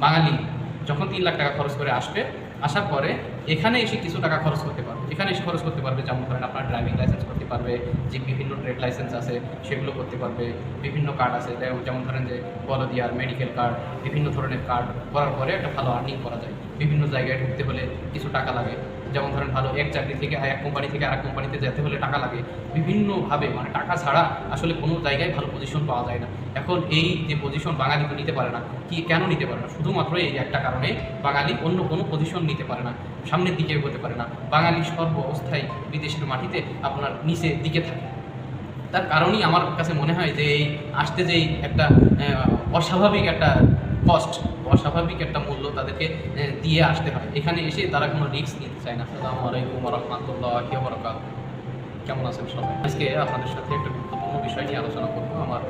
বাঙালি যখন তিন লাখ টাকা খরচ করে আসবে, আসার পরে এখানে এসে কিছু টাকা খরচ করতে পারবে। এখানে এসে খরচ করতে পারবে, যেমন ধরেন আপনার ড্রাইভিং লাইসেন্স করতে পারবে, যে বিভিন্ন ট্রেড লাইসেন্স আছে সেগুলো করতে পারবে, বিভিন্ন কার্ড আছে, যেমন- ধরেন যে বলদিয়ার মেডিকেল কার্ড বিভিন্ন ধরনের কার্ড করার পরে একটা ভালো আর্নিং করা যায়। বিভিন্ন জায়গায় ঢুকতে হলে কিছু টাকা লাগে। যেমন ধরেন ভালো, এক চাকরি থেকে এক কোম্পানি থেকে আরেক কোম্পানিতে যেতে হলে টাকা লাগে। বিভিন্নভাবে মানে টাকা ছাড়া আসলে কোনো জায়গায় ভালো পজিশন পাওয়া যায় না। এখন এই যে পজিশন বাঙালি তো নিতে পারে না। কি, কেন নিতে পারে না? শুধুমাত্র এই একটা কারণে বাঙালি অন্য কোনো পজিশন নিতে পারে না। সামনের দিকে এগোতে পারে না। বাঙালি সর্ব অবস্থায় বিদেশের মাটিতে আপনার নিচের দিকে থাকে। তার কারণেই আমার কাছে মনে হয় যে এই আসতে যেই একটা অস্বাভাবিক একটা কস্ট অস্বাভাবিক একটা মূল্য তাদেরকে দিয়ে আসতে হয়। এখানে এসে তারা কোনো রিস্ক নিতে চায় না। আসসালামু আলাইকুম রহমতুল্লাহ বরকাত কেমন আছেন সবাই? আজকে আপনাদের সাথে একটা গুরুত্বপূর্ণ বিষয় নিয়ে আলোচনা করব। আমার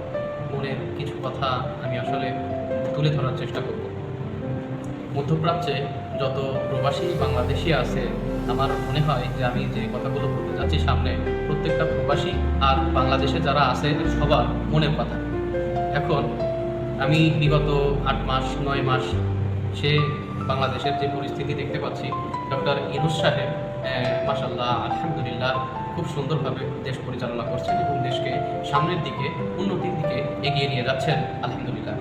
মনের কিছু কথা আমি আসলে তুলে ধরার চেষ্টা করব। মধ্যপ্রাচ্যে যত প্রবাসী বাংলাদেশি আছে, আমার মনে হয় যে আমি যে কথাগুলো বলতে যাচ্ছি সামনে, প্রত্যেকটা প্রবাসী আর বাংলাদেশে যারা আছে, সবার মনের কথা। এখন আমি বিগত আট মাস, নয় মাস সে বাংলাদেশের যে পরিস্থিতি দেখতে পাচ্ছি, ডক্টর ইনুস সাহেব মাসাল্লাহ আলহামদুলিল্লাহ, খুব সুন্দরভাবে দেশ পরিচালনা করছেন এবং দেশকে সামনের দিকে, উন্নতির দিকে এগিয়ে নিয়ে যাচ্ছেন, আলহামদুলিল্লাহ।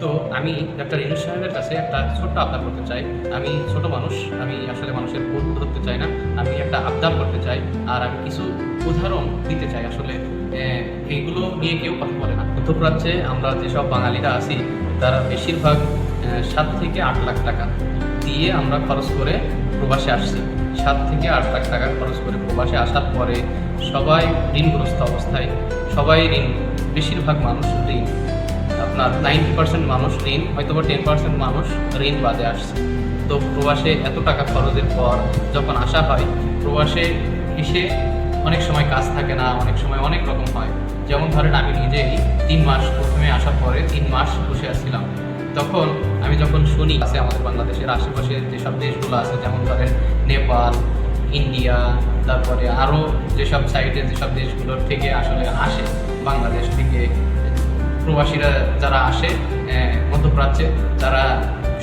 তো আমি ডক্টর ইনুস সাহেবের কাছে একটা ছোট্ট আবদার করতে চাই। আমি ছোট মানুষ, আমি আসলে মানুষের ভুল ধরতে চাই না। আমি একটা আবদার করতে চাই, আর আমি কিছু উদাহরণ দিতে চাই আসলে এইগুলো নিয়ে কেউ কথা বলে না। মধ্যপ্রাচ্যে আমরা যেসব বাঙালিরা আছি, তারা বেশিরভাগ সাত থেকে আট লাখ টাকা দিয়ে আমরা খরচ করে প্রবাসে আসছি। সাত থেকে আট লাখ টাকা খরচ করে প্রবাসে আসার পরে সবাই ঋণগ্রস্ত অবস্থায়, সবাই ঋণ, বেশিরভাগ মানুষ ঋণ। আপনার নাইনটি পার্সেন্ট মানুষ ঋণ হয়তো বা টেন পার্সেন্ট মানুষ ঋণ বাদে আসছে। তো প্রবাসে এত টাকা খরচের পর যখন আসা হয়, প্রবাসে এসে অনেক সময় কাজ থাকে না অনেক সময় অনেক রকম হয়। যেমন ধরেন আমি নিজেই তিন মাস প্রথমে আসার পরে তিন মাস বসে আসছিলাম তখন আমি যখন শুনি আছে আমাদের বাংলাদেশের আশেপাশে যেসব দেশগুলো আছে যেমন ধরেন নেপাল ইন্ডিয়া তারপরে আরও যেসব সাইডে যেসব দেশগুলোর থেকে আসলে আসে বাংলাদেশ থেকে প্রবাসীরা যারা আসে মধ্যপ্রাচ্যে তারা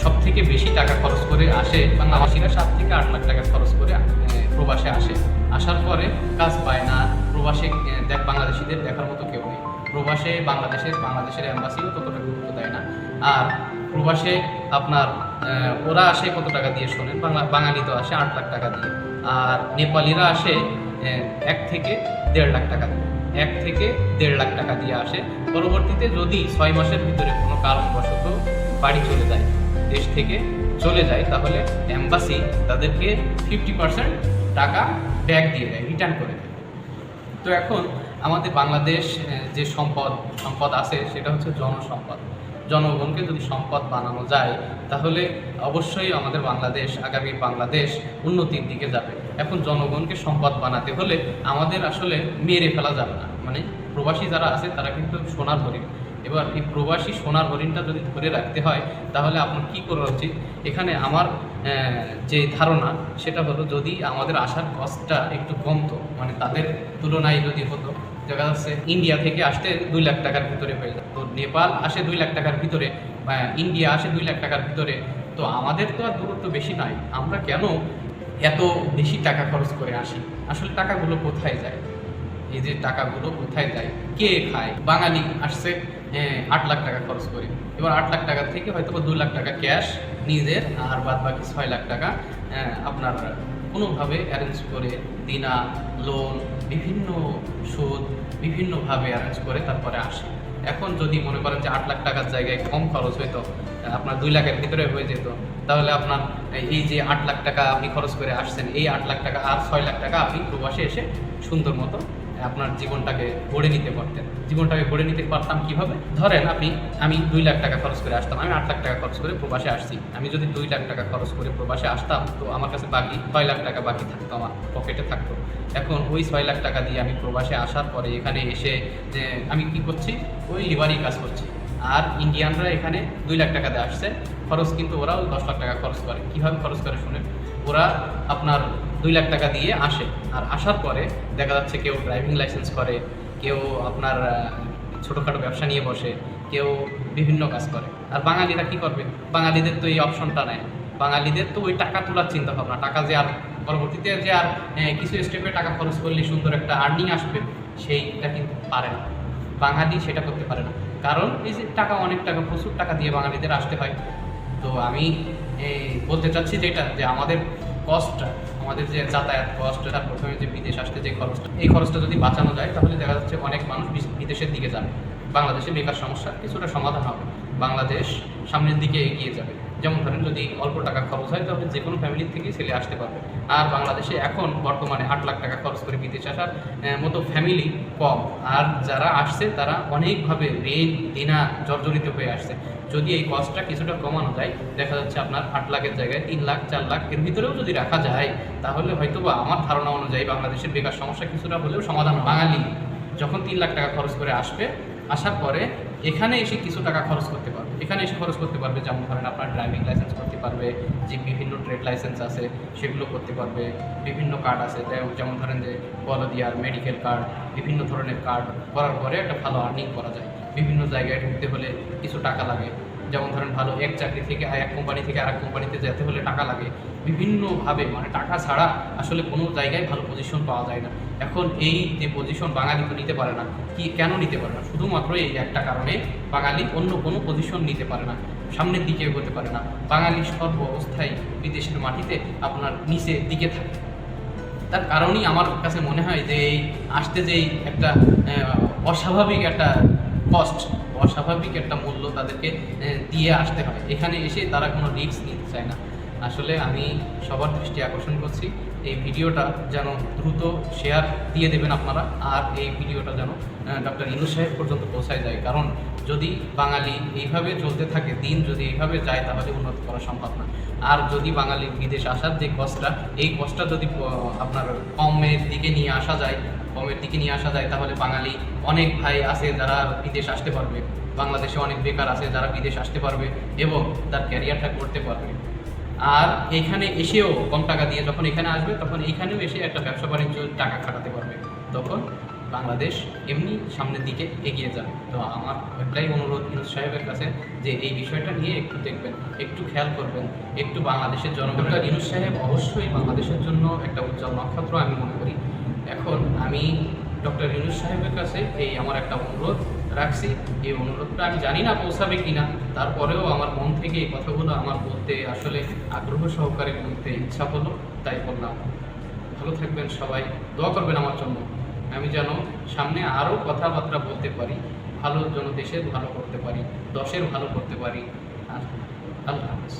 সব থেকে বেশি টাকা খরচ করে আসে। বাংলাদেশিরা সাত থেকে আট লাখ টাকা খরচ করে আহ, প্রবাসে আসে। আসার পরে কাজ পায় না। প্রবাসে দেখ বাংলাদেশিদের দেখার মতো কেউ নেই। প্রবাসে বাংলাদেশের বাংলাদেশের অ্যাম্বাসিও ততটা গুরুত্ব দেয় না। আর প্রবাসে আপনার ওরা আসে কত টাকা দিয়ে শোনেন? বাংলা, বাঙালি তো আসে আট লাখ টাকা দিয়ে। আর নেপালিরা আসে এক থেকে দেড় লাখ টাকা দিয়ে। এক থেকে দেড় লাখ টাকা দিয়ে আসে। পরবর্তীতে যদি ছয় মাসের ভিতরে কোনো কারণবশত বাড়ি চলে যায়, দেশ থেকে চলে যায়, তাহলে অ্যাম্বাসি তাদেরকে ফিফটি পার্সেন্ট টাকা ব্যাক দিয়ে দেয় রিটার্ন করে দেয়। তো এখন আমাদের বাংলাদেশ যে সম্পদ সম্পদ আছে সেটা হচ্ছে জনসম্পদ। জনগণকে যদি সম্পদ বানানো যায়, তাহলে অবশ্যই আমাদের বাংলাদেশ, আগামী বাংলাদেশ উন্নতির দিকে যাবে। এখন জনগণকে সম্পদ বানাতে হলে আমাদের আসলে মেরে ফেলা যাবে না। মানে প্রবাসী যারা আছে, তারা কিন্তু সোনার হরিণ। এবার এই প্রবাসী সোনার হরিণটা যদি ধরে রাখতে হয়, তাহলে আপনার কী করা উচিত? এখানে আমার যে ধারণা, সেটা হলো যদি আমাদের আসার কস্টটা একটু কমতো মানে তাদের তুলনায় যদি হতো, দেখা যাচ্ছে ইন্ডিয়া থেকে আসতে দুই লাখ টাকার ভিতরে হয়ে যায়। তো নেপাল আসে দুই লাখ টাকার ভিতরে, বা ইন্ডিয়া আসে দুই লাখ টাকার ভিতরে, তো আমাদের তো আর দূরত্ব বেশি নয়। আমরা কেন এত বেশি টাকা খরচ করে আসি? আসলে টাকাগুলো কোথায় যায়? এই যে টাকাগুলো কোথায় যায়? কে খায়? বাঙালি আসছে হ্যাঁ, আট লাখ টাকা খরচ করি। এবার আট লাখ টাকা থেকে হয়তো বা দু লাখ টাকা ক্যাশ নিজের আর বাদ বাকি ছয় লাখ টাকা আপনার কোনোভাবে অ্যারেঞ্জ করে দিনা লোন বিভিন্ন সুদ বিভিন্নভাবে অ্যারেঞ্জ করে তারপরে আসে। এখন যদি মনে করেন যে আট লাখ টাকার জায়গায় কম খরচ হইতো আপনার দুই লাখের ভিতরে হয়ে যেত তাহলে আপনার এই যে আট লাখ টাকা আপনি খরচ করে আসছেন এই আট লাখ টাকা আর ছয় লাখ টাকা আপনি প্রবাসে এসে সুন্দর মতো আপনার জীবনটাকে গড়ে নিতে পারতেন। জীবনটাকে গড়ে নিতে পারতাম কীভাবে? ধরেন আপনি, আমি দুই লাখ টাকা খরচ করে আসতাম, আমি আট লাখ টাকা খরচ করে প্রবাসে আসছি। আমি যদি দুই লাখ টাকা খরচ করে প্রবাসে আসতাম, তো আমার কাছে বাকি ছয় লাখ টাকা বাকি থাকতো, আমার পকেটে থাকতো। এখন ওই ছয় লাখ টাকা দিয়ে আমি প্রবাসে আসার পরে এখানে এসে যে আমি কি করছি? ওই লিভারি কাজ করছি। আর ইন্ডিয়ানরা এখানে দুই লাখ টাকা দিয়ে আসছে। খরচ কিন্তু ওরাও দশ লাখ টাকা খরচ করে। কীভাবে খরচ করে শুনেন? ওরা আপনার দুই লাখ টাকা দিয়ে আসে। আর আসার পরে দেখা যাচ্ছে কেউ ড্রাইভিং লাইসেন্স করে, কেউ আপনার ছোটোখাটো ব্যবসা নিয়ে বসে, কেউ বিভিন্ন কাজ করে। আর বাঙালিরা কি করবে? বাঙালিদের তো এই অপশনটা নেয় বাঙালিদের তো ওই টাকা তোলার চিন্তা ভাবনা টাকা যে আর পরবর্তীতে যে আর কিছু স্টেপে টাকা খরচ করলে সুন্দর একটা আর্নিং আসবে, সেইটা কিন্তু পারে না। বাঙালি সেটা করতে পারে না। কারণ এই যে টাকা অনেক টাকা প্রচুর টাকা দিয়ে বাঙালিদের আসতে হয়। তো আমি এই, বলতে চাচ্ছি যেটা যে আমাদের কস্টটা আমাদের যে যাতায়াত কস্ট তার প্রথমে যে বিদেশ আসতে যে খরচটা এই খরচটা যদি বাঁচানো যায় তাহলে দেখা যাচ্ছে অনেক মানুষ বিদেশের দিকে যাবে। বাংলাদেশে বেকার সমস্যা কিছুটা সমাধান হবে। বাংলাদেশ সামনের দিকে এগিয়ে যাবে। যেমন ধরেন যদি অল্প টাকা খরচ হয়, তাহলে যে কোনো ফ্যামিলির থেকেই ছেলে আসতে পারবে। আর বাংলাদেশে এখন বর্তমানে আট লাখ টাকা খরচ করে বিদেশে আসার মতো ফ্যামিলি কম। আর যারা আসছে, তারা অনেকভাবে ঋণ, দেনা জর্জরিত হয়ে আসছে। যদি এই কস্টটা কিছুটা কমানো যায়, দেখা যাচ্ছে আপনার আট লাখের জায়গায় তিন লাখ, চার লাখ এর ভিতরেও যদি রাখা যায়, তাহলে হয়তো বা আমার ধারণা অনুযায়ী বাংলাদেশের বেকার সমস্যা কিছুটা হলেও সমাধান বাঙালি। যখন তিন লাখ টাকা খরচ করে আসবে, আসার পরে এখানে এসে কিছু টাকা খরচ করতে পারবে। এখানে এসে খরচ করতে পারবে, যেমন ধরেন আপনার ড্রাইভিং লাইসেন্স করতে পারবে, যে বিভিন্ন ট্রেড লাইসেন্স আছে, সেগুলো করতে পারবে, বিভিন্ন কার্ড আছে যেমন- ধরেন যে বলদিয়ার মেডিকেল কার্ড বিভিন্ন ধরনের কার্ড করার পরে একটা ভালো আর্নিং করা যায়। বিভিন্ন জায়গায় ঢুকতে হলে কিছু টাকা লাগে যেমন ধরেন ভালো, এক চাকরি থেকে এক কোম্পানি থেকে আরেক কোম্পানিতে যেতে হলে টাকা লাগে। বিভিন্নভাবে মানে টাকা ছাড়া আসলে কোনো জায়গায় ভালো পজিশন পাওয়া যায় না। এখন এই যে পজিশন বাঙালি তো নিতে পারে না। কি, কেন নিতে পারে না? শুধুমাত্র এই একটা কারণে বাঙালি অন্য কোনো পজিশন নিতে পারে না। সামনের দিকে এগোতে পারে না। বাঙালি সর্ব অবস্থায় বিদেশের মাটিতে আপনার নিচে দিকে থাকে। তার কারণেই আমার কাছে মনে হয় যে এই আসতে যে একটা অস্বাভাবিক একটা কস্ট অস্বাভাবিক একটা মূল্য তাদেরকে দিয়ে আসতে হয়। এখানে এসে তারা কোনো রিস্ক নিতে চায় না। আসলে আমি সবার দৃষ্টি আকর্ষণ করছি। এই ভিডিওটা যেন দ্রুত শেয়ার দিয়ে দেবেন আপনারা, আর এই ভিডিওটা যেন ডক্টর ইনু সাহেব পর্যন্ত পৌঁছায় যায়। কারণ যদি বাঙালি এইভাবে চলতে থাকে, দিন যদি এইভাবে যায়, তাহলে উন্নত করা সম্ভব না। আর যদি বাঙালি বিদেশ আসার যে কষ্টটা এই কষ্টটা যদি আপনার কমের দিকে নিয়ে আসা যায়, কমের দিকে নিয়ে আসা যায়, তাহলে বাঙালি অনেক ভাই আছে যারা বিদেশ আসতে পারবে। বাংলাদেশে অনেক বেকার আছে যারা বিদেশ আসতে পারবে এবং তার ক্যারিয়ারটা করতে পারবে। আর এখানে এসেও কম টাকা দিয়ে যখন এখানে আসবে তখন এখানেও এসে একটা ব্যবসা বাণিজ্য টাকা খাটাতে পারবে। তখন বাংলাদেশ এমনি সামনের দিকে এগিয়ে যাবে। তো আমার একটাই অনুরোধ ইউনুস সাহেবের কাছে যে এই বিষয়টা নিয়ে একটু দেখবেন একটু খেয়াল করবেন একটু বাংলাদেশের জনগণের ইউনুস সাহেব অবশ্যই বাংলাদেশের জন্য একটা উজ্জ্বল নক্ষত্র আমি মনে করি। এখন আমি ডক্টর ইউনুস সাহেবের কাছে এই আমার একটা অনুরোধ রাখছি। এই অনুরোধটা আমি জানি না পৌঁছাবে কিনা। তারপরেও আমার মন থেকে এই কথাগুলো আমার বলতে আসলে আগ্রহ সহকারে বলতে ইচ্ছা হলো, তাই বললাম। ভালো থাকবেন সবাই, দোয়া করবেন আমার জন্য। আমি যেন সামনে আরও কথাবার্তা বলতে পারি ভালোর জন্য দেশের ভালো করতে পারি, দশের ভালো করতে পারি। আর আল্লাহ হাফেজ।